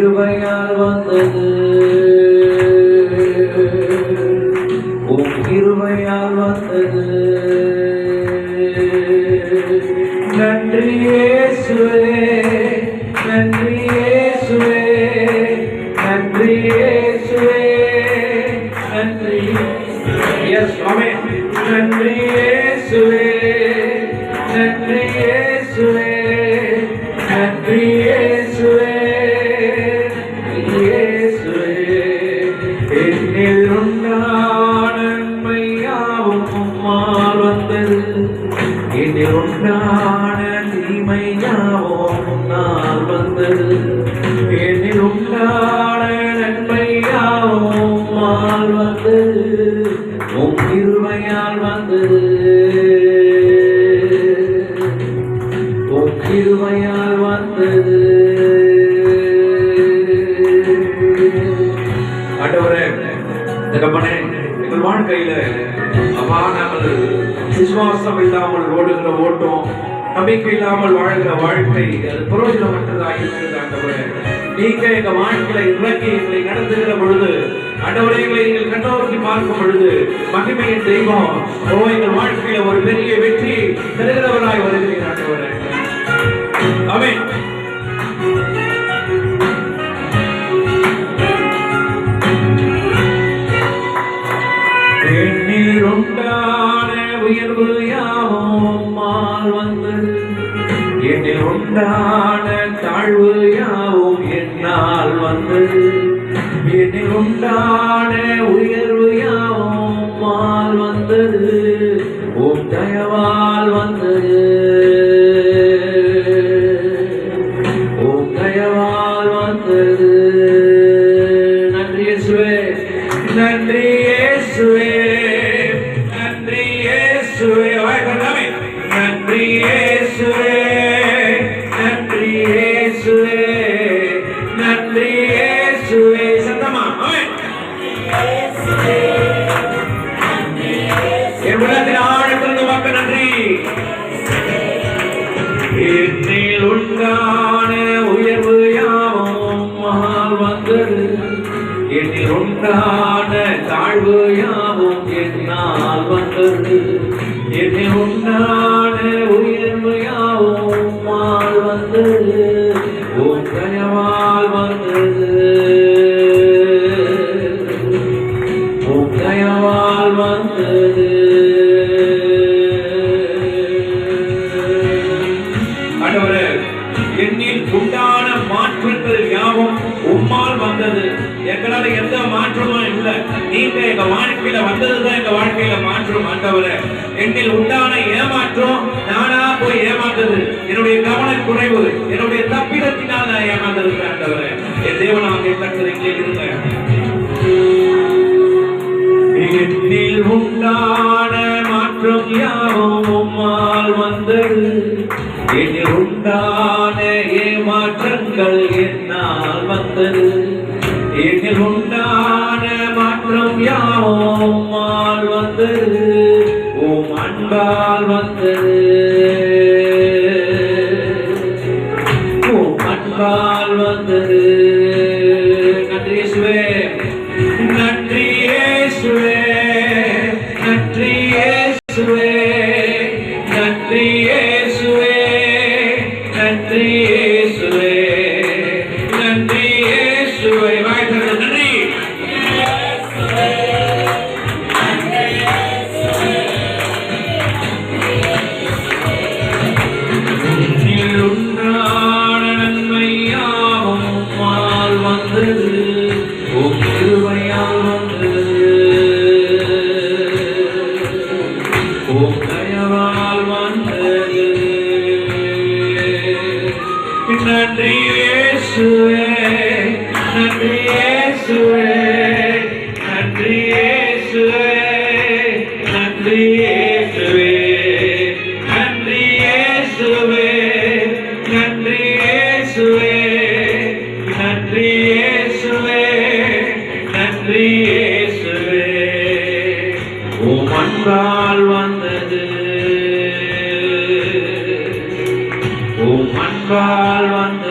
கிருபையால் வந்தது. ஓம் கிருபையால் வந்தது. நன்றி இயேசுவே நன்றி இயேசுவே நன்றி இயேசுவே நன்றி. எஸ் ஆமென் நன்றி இயேசுவே. உம் கிருபையால் வந்தது. உம் கிருபையால் வந்தது. ஆண்டவரே தகப்பனே எங்கள் வாழ்க்கையில அப்பா நாங்கள் விசுவாசம் இல்லாமல் ஓடுகிற ஓட்டம் நம்பிக்கை இல்லாமல் வாழ்கிற வாழ்க்கை அது புரோஜனமற்றதாக இருக்கிறது ஆண்டவரே. நீங்க எங்க வாழ்க்கையில இறக்கி எங்களை நடத்துகிற பொழுது ஆண்டவரே எங்களை நீங்கள் கண்ணோக்கி பார்க்கும் பொழுது மகிமையின் தெய்வம். ஓ எங்கள் வாழ்க்கையில ஒரு பெரிய வெற்றி தருகிறவராய் வருகிறீர் ஆண்டவரே. உண்டான உயர்வு யாவும் உம்மால் வந்தது எண்ணில் உண்டான தாழ்வு யாவும் என்னால் வந்தது எண்ணில் உண்டான உயர்வு யாவும் உம்மால் வந்தது. உம் தயவால் என்னில் உண்டான தாழ்வு யாவும் என்னால் வந்தது. என்னில் உண்டான உயர்வு யாவும் வந்தது. நீங்க எங்க வாழ்க்கையில வந்ததுதான் எங்க வாழ்க்கையில மாற்றம் ஆண்டவரே. என்னில் உண்டான ஏமாற்றம் நானா போய் ஏமாந்தது. என்னுடைய கவன குறைவு என்னுடைய தப்பிடத்தினால் நான் ஏமாந்தது ஆண்டவரே. என் தேவனாக கட்டுரை இருங்க என்னில் உண்டான மாற்றம் யாவும் உம்மால் வந்தது. என்னில் உண்டான அன்பால் வந்தது. அன்பால் வந்தது. உம் அன்பால் வந்தது.